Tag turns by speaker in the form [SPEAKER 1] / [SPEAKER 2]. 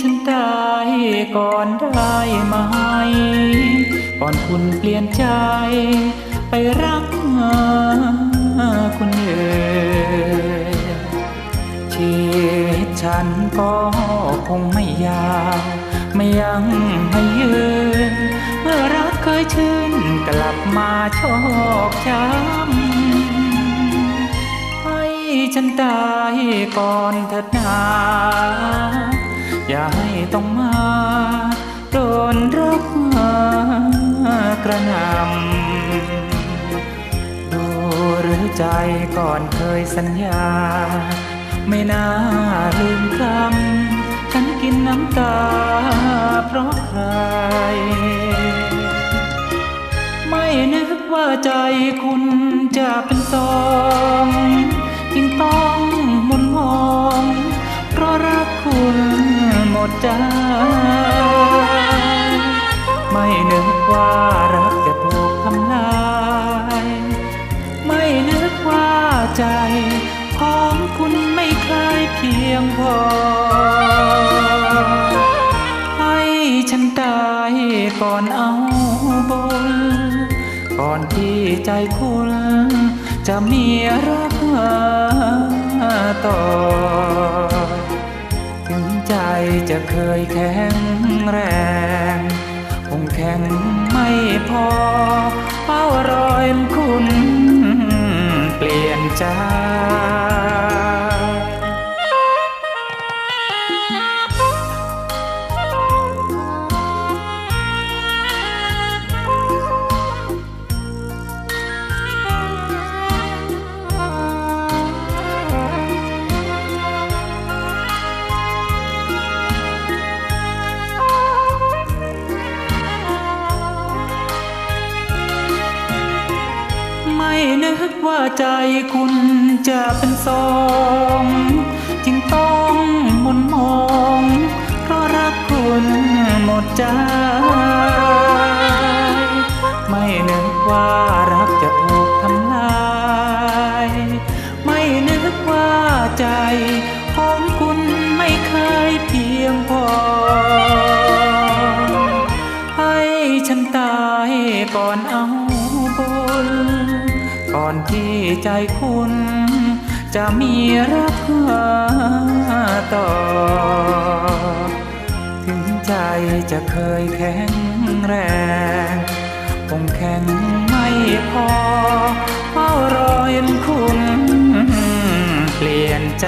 [SPEAKER 1] ฉันตายก่อนได้ไหม ก่อนคุณเปลี่ยนใจ ไปรักคนอื่นชีวิตฉันก็คงไม่ยาวไม่ยังไม่ยืน เมื่อรักเคยชื่นกลับมาชอกช้ำให้ฉันตายก่อนเถิดนา อย่าให้ต้องมา โดนรักมากระหนำดูหรือใจก่อนเคยสัญญา ไม่น่าลืมคำฉันกินน้ำตาเพราะใคร ไม่นึกว่าใจคุณจะเป็นสอง ไม่นึกว่ารักจะถูกทำลาย ไม่นึกว่าใจ ของคุณไม่เคยเพียงพอ ให้ฉันตายก่อนเอาบน ก่อนที่ใจคุณจะมีรักต่อ ถึงใจจะเคยแข็งแรง คงแข็งไม่พอเฝ้ารอยคุณเปลี่ยนใจ ว่าใจคุณจะเป็นสองจึงต้องมุนมองเพราะรักคุณหมดใจ อนที่ใจคุณ จะมีรักต่อ ถึงใจจะเคยแข็งแรงคงแข็งไม่พอเฝ้ารอเห็นคุณ เปลี่ยนใจ